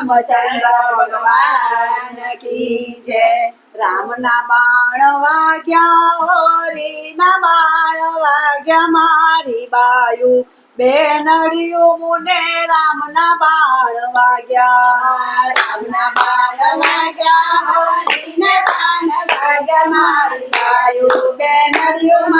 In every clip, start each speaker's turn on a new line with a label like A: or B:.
A: રામચંદ્ર ભગવાન કી જય. રામના બાણ વાગ્યા હોરીના બાણ વાગ્યા મારી બાયુ. બેનડિયું મુને રામના બાણ વાગ્યા. રામના બાણ વાગ્યા હોરીના બાણ વાગ્યા મારી બાયુ. બેનડિયું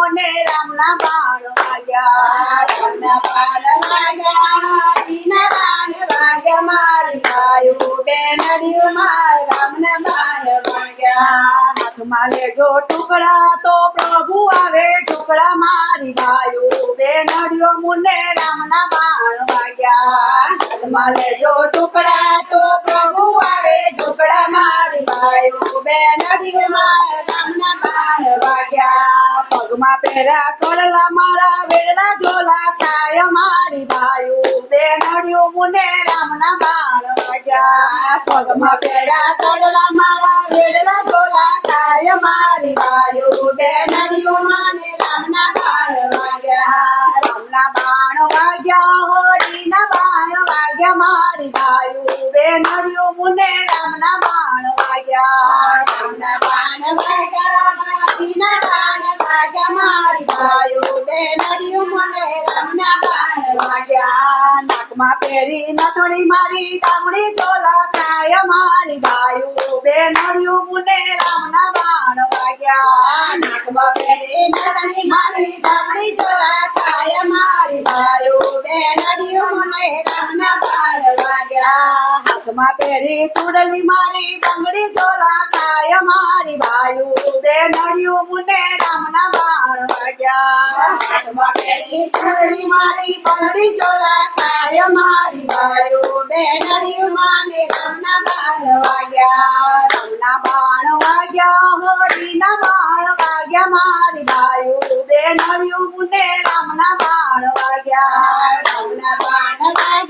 A: બેનડિયું મુને રામના બાણ વાગ્યા રામના બાણ વાગ્યા હોરીના બાણ વાગ્યા મારી બાયુ બેનડિયું મારે રામના બાણ વાગ્યા હાથમાં લેજો ટુકડા તો પ્રભુ આવે ટુકડા મારી બાયુ બેનડિયો મુને રામના બાણ વાગ્યા હાથમાં લેજો ટુકડા તો પ્રભુ આવે ટુકડા મારી બાયુ બેનડિયો પગમાં પહેર્યા કરલા મારા વેડલા ઝોલા કાય મારી ભાયું બેનડિયું મુને રામના બાણ વાગ્યા. પગમાં પહેર્યા કરલા મારા વેડલા ઝોલા કાય મારી બાયુ. બેનડિયું માને રામના બાણ વાગ્યા. રામના બાણ વાગ્યા હોરીના બાણ વાગ્યા મારી ભાયું બેનડિયું મુને રામના બાણ વાગ્યા. રામના બાણ વાગ્યા. વાગ્યા મારી બાયુ બેનડિયું મુને વાગ્યા. નાકમાં પહેરી નથણી મારી દામડી ઝોલા કાય મારી બાયુ બેનડિયું મુને રામના બાણ વાગ્યા. નાકમાં હાથમાં પહેરી ચૂડલી મારી બંગડી ઝોલા કાય મારી બાયુ બેનડિયું મુને રામના બાણ વાગ્યા હાથમાં પહેરી ચૂડલી મારી બંગડી ઝોલા કાય મારી બાયુ બેનડિયું માને રામના બાણ વાગ્યા રામના બાણ વાગ્યા હોરીના બાણ વાગ્યા મારી બાયુ બેનડિયું મુને રામના બાણ વાગ્યા રામના બાણ વાગ્યા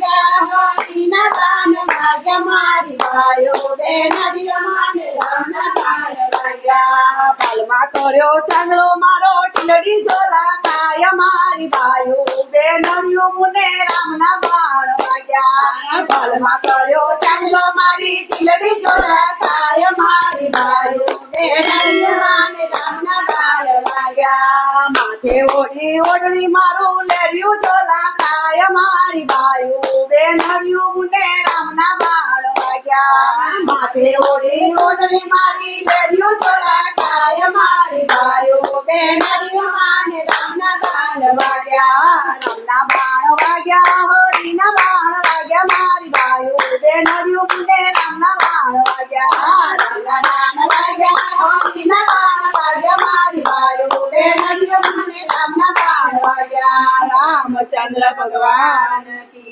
A: કર્યો ચાંદલો મારો ટીલડી ઝોલા કાય મારી બાયુ. બેનડિયું મુને રામના બાણ વાગ્યા. પાલમાં કર્યો ચાંદલો મારી ટીલડી ઝોલા કાય મારી બાયુ. બેનડિયું માને રામના બાણ વાગ્યા. માથે ઓડી ઓડણી મારું લેડ્યું ઝોલા કાય મારી બાયુ. બેનડિયું મુને રામના બાણ વાગ્યા માથે ઓઢી ઓઢણી મારી લેર્યું ઝોલા કાય મારી બાયુ બેનડિયું માને રામના બાણ વાગ્યા રામના બાણ વાગ્યા હોરીના બાણ વાગ્યા મારી બાયુ બેનડિયું મુને રામના બાણ વાગ્યા રામના બાણ વાગ્યા હોરીના બાણ વાગ્યા મારી બાયુ બેનડિયું મુને રામના બાણ વાગ્યા રામચંદ્ર ભગવાન કી